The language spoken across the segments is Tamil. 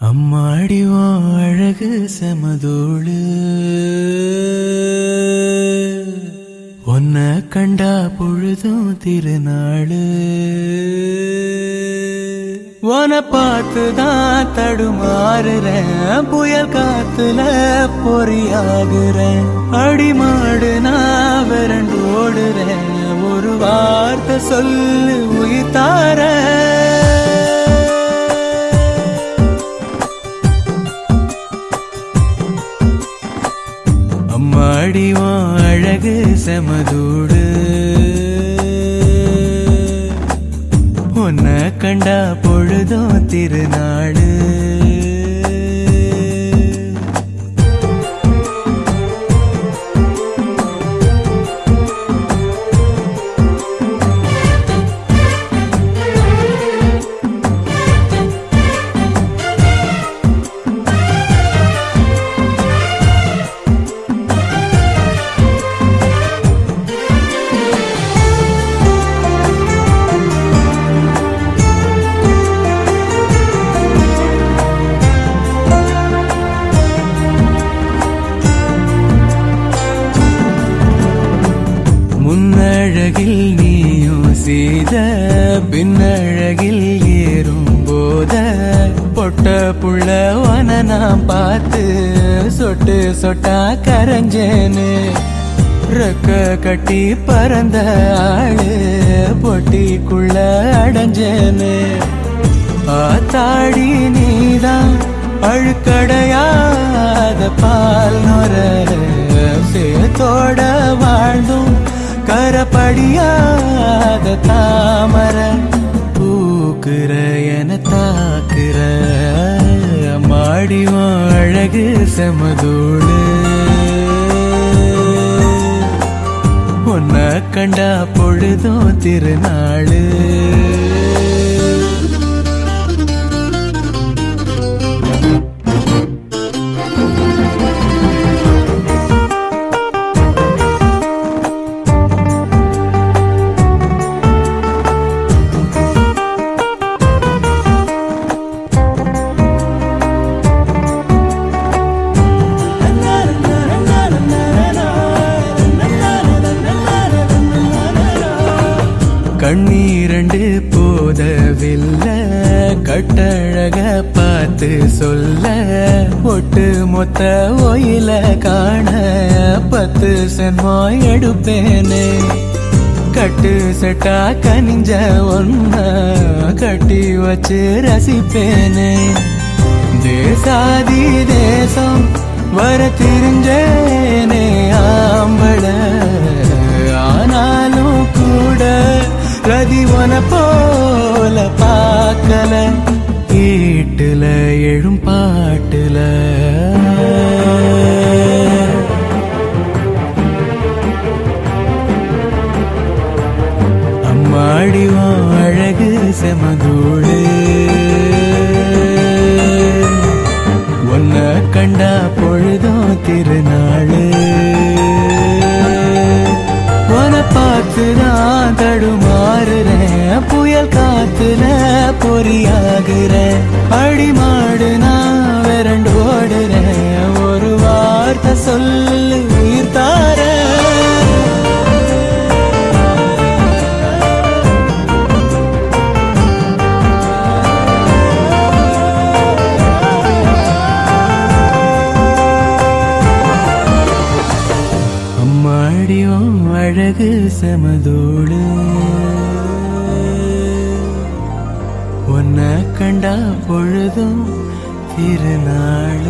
அம்மாடி அழகு செமதோடு. ஒன்ன கண்டா பொழுதும் திருநாளு. உன பார்த்துதான் தடுமாறுறேன் புயல் காத்துல பொறியாகுறேன். அடிமாடு நான் விரண்டு ஓடுறேன் ஒரு வார்த்தை சொல்லு உயிர் தாரேன். அம்மாடி அழகு செமதூடு. உன்னை கண்டா பொழுதும் திருநாடு உள்ள அடைஞ்சேன்னு ஆத்தாடி நீதான் அழுக்கடையாத பால் நுர சேத்தோட வாழ்ந்தும் கரப்படியாத தாமர. பூக்குற என தாக்குற. மாடியும் அழகு செமதோடு உன்னை கண்டா பொழுதும் திருநாள். கண்ணீரண்டு போதவில்லை கட்டழக பார்த்து சொல்ல ஒட்டு மொத்த ஒயில காண பத்து சென்மோ எடுப்பேனே. கட்டு செட்டா கனிஞ்ச ஒன்ன கட்டி வச்சு ரசிப்பேனே. தேசாதி தேசம் வர தெரிஞ்சேனே ஆம்பள ஆனாலும் கூட ரதி போல பார்க்கல வீட்டுல எழும் பாட்டுல. அம்மாடி அழகு செமதூடு அடிமாடு மா கண்டா பொழுதும் திருநாள்.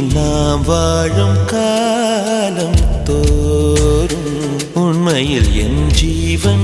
நாம் வாழும் காலம் தோறும் உண்மையில் என் ஜீவன்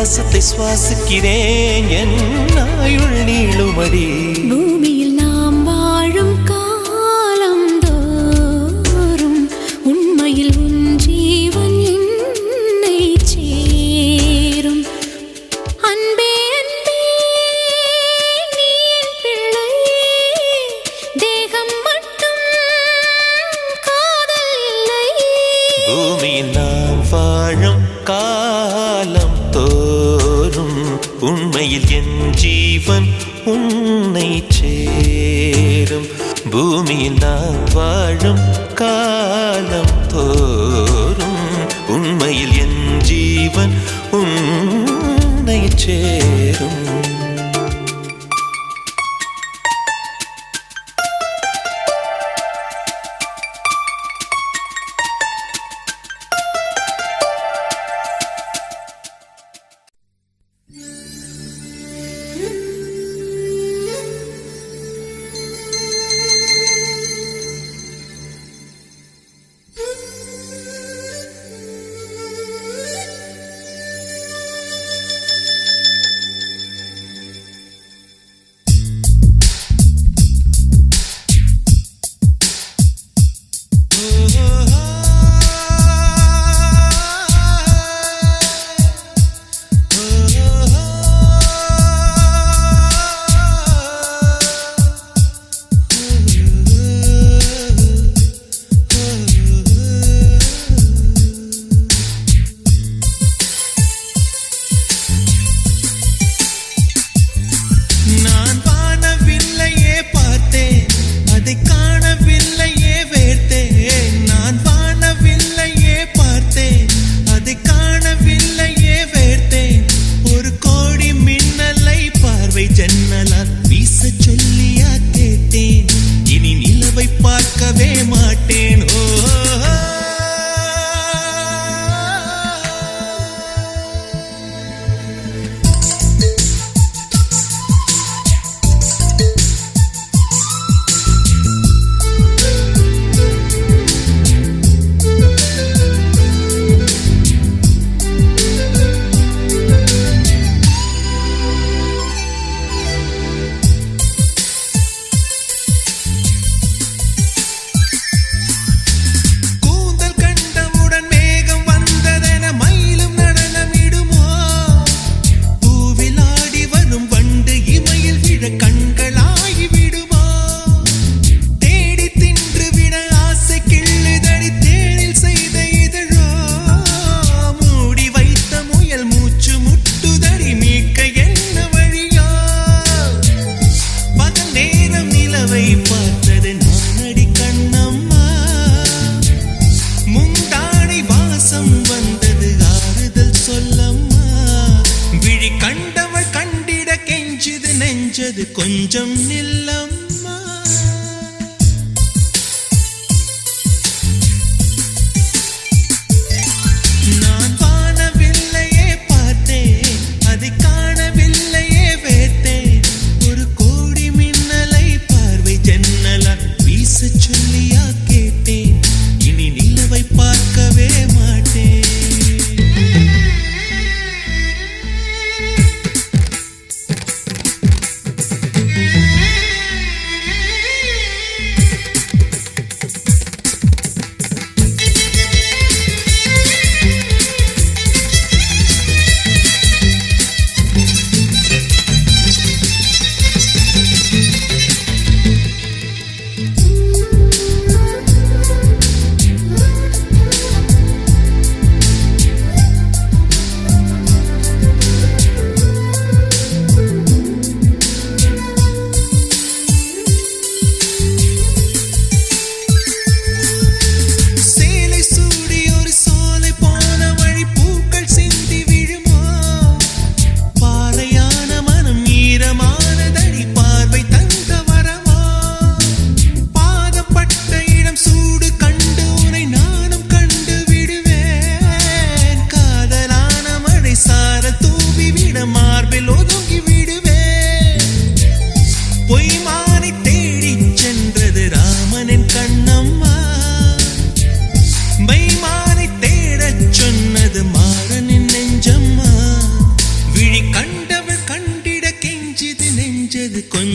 சுவாசத்தை சுவாசிக்கிறேன். என் ஆயுள் நீளுமடி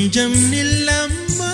நெஞ்சது கொஞ்சம் நில்லம்மா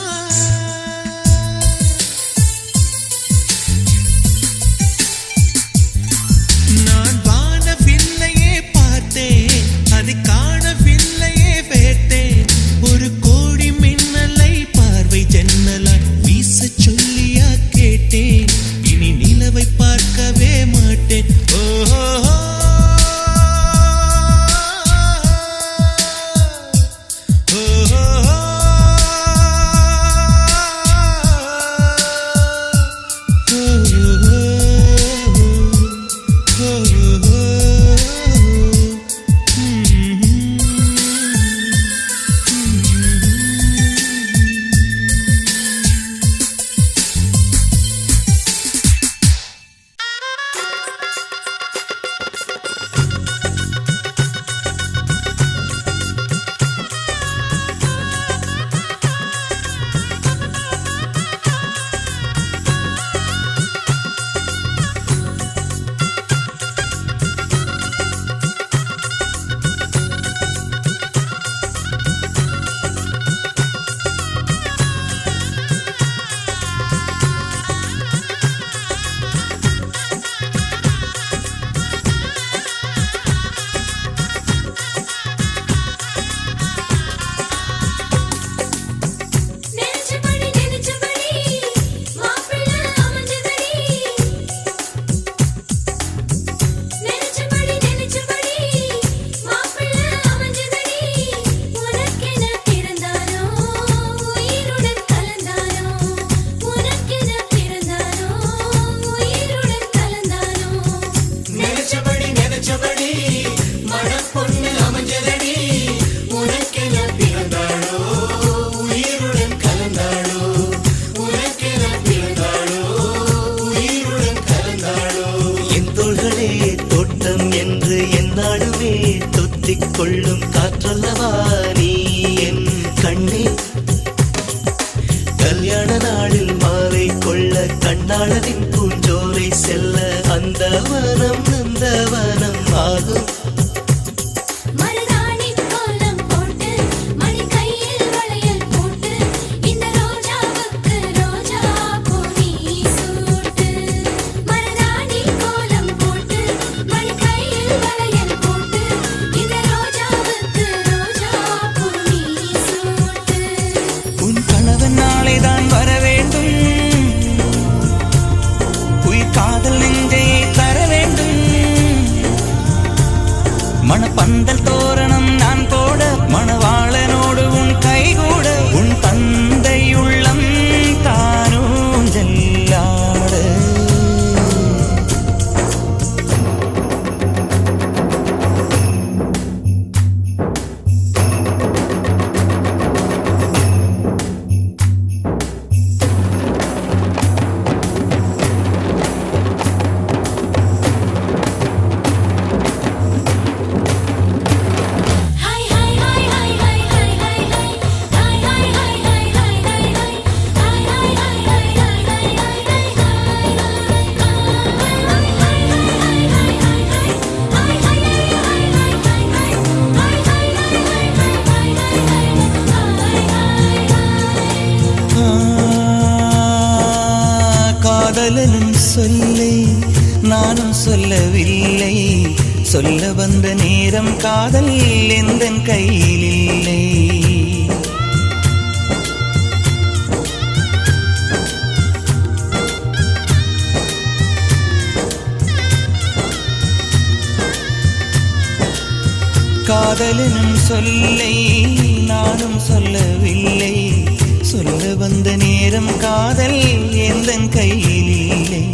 சொல்லை நானும் சொல்லவில்லை. சொல்ல வந்த நேரம் காதல் எந்த கையில் இல்லை.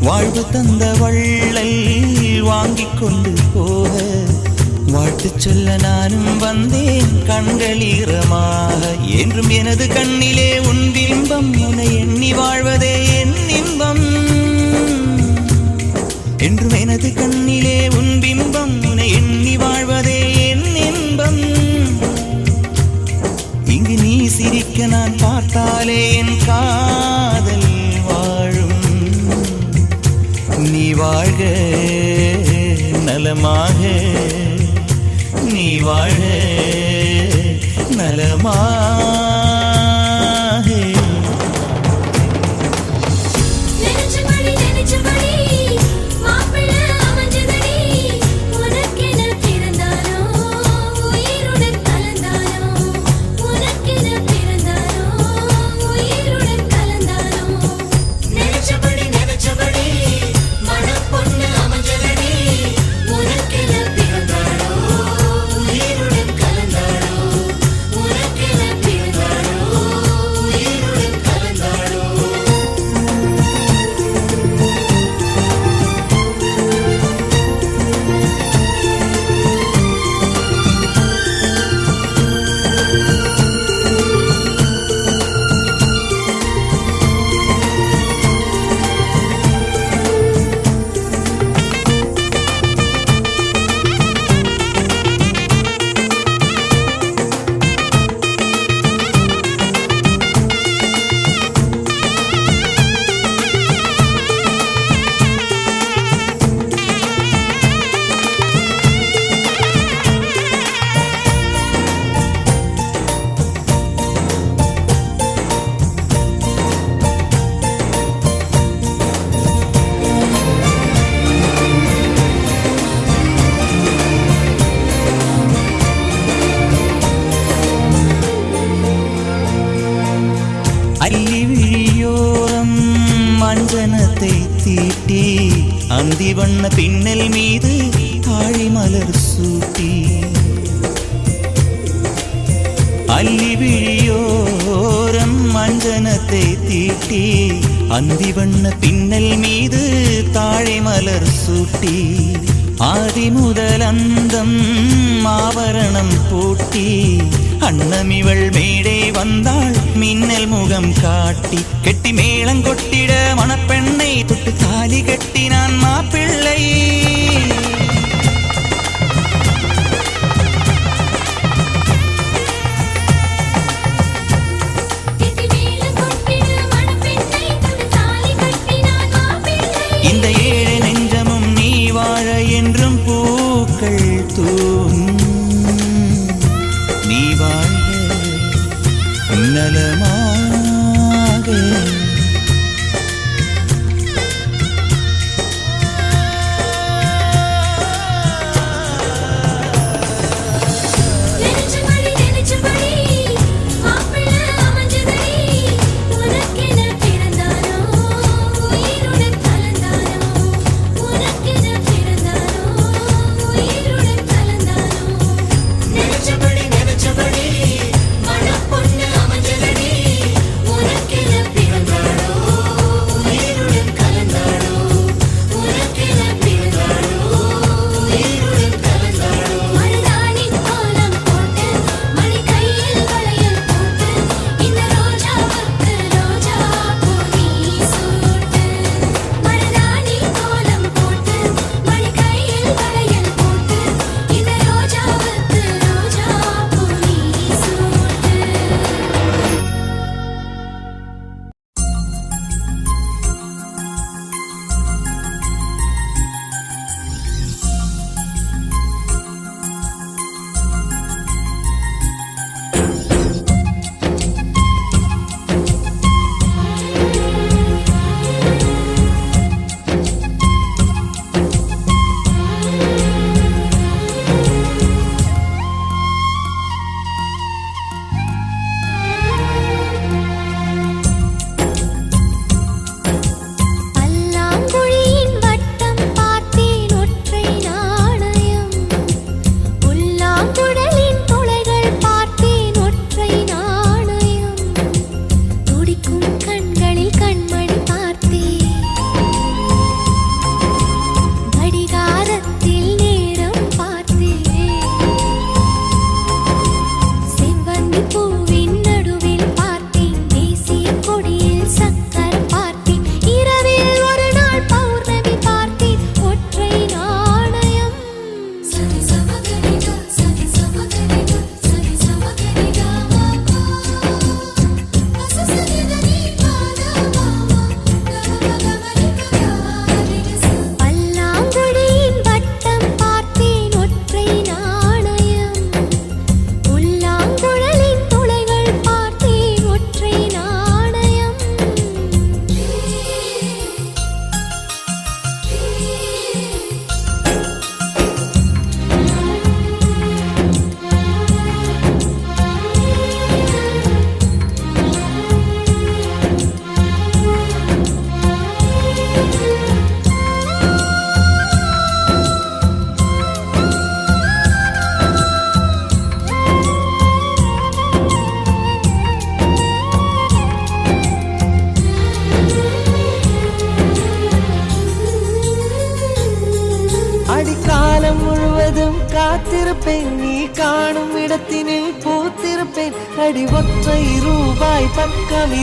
வாழ்வு தந்த வள்ளல் வாங்கிக் கொண்டு போக. வாழ்த்து சொல்ல நானும் வந்தேன் கண்கள் ஈரமாக. என்றும் எனது கண்ணிலே உன் பிம்பம் என எண்ணி வாழ்வதே என் இன்பம். என்றும் எனது கண்ணிலே உன் பிம்பம் சிரிக்க நான் பார்த்தாலே என் காதல் வாழும். நீ வாழ்க நலமாக. நீ வாழ நலமாக. அஞ்சனத்தை தீட்டி அந்தி வண்ண பின்னல் மீது தாழை மலர் சூட்டி ஆதி முதல் அந்தம் ஆவரணம் பூட்டி அன்னமிவள் மேடை வந்தாள் மின்னல் முகம் காட்டி கெட்டி மேளங்கொட்டிட மணப்பெண்ணை தொட்டு தாலி கட்டினான் மாப்பிள்ளை.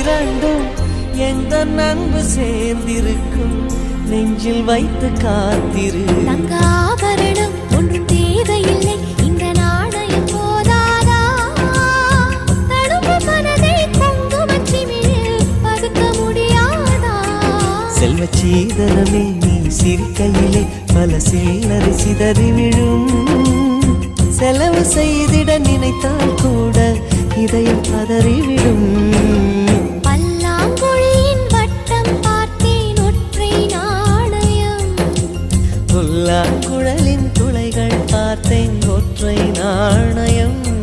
இரண்டும் எந்த நன்பு சேர்ந்திருக்கும். நெஞ்சில் வைத்து காத்திரு. ஆபரணம் ஒன்றும் தேவையில்லை. இந்த நாணயம் போதாதா? மனதை பதுக்க முடியாதா? செல்வ சீதனமே நீ சிரிக்கையிலே பல சில்லறை சிதறி விழும். செலவு செய்திட நினைத்தால் கூட இதயம் பதறிவிடும். செங்கோற்றை நாணயம்.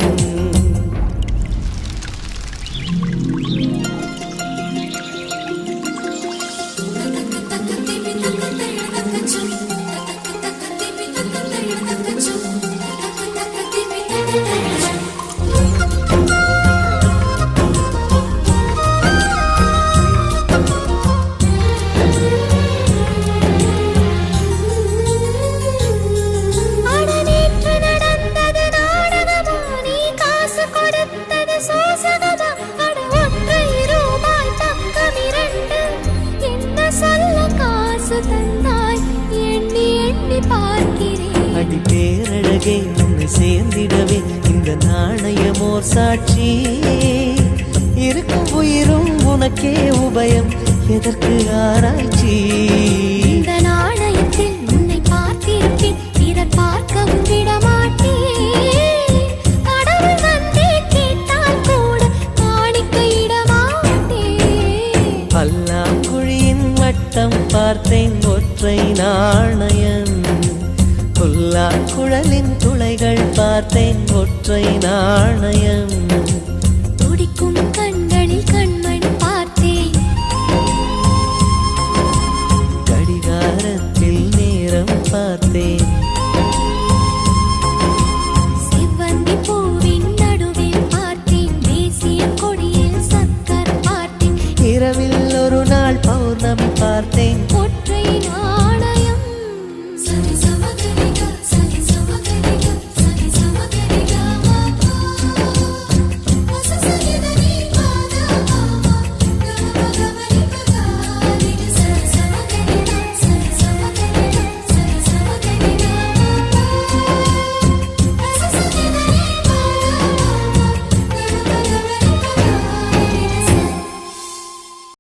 நாணயம். துடிக்கும்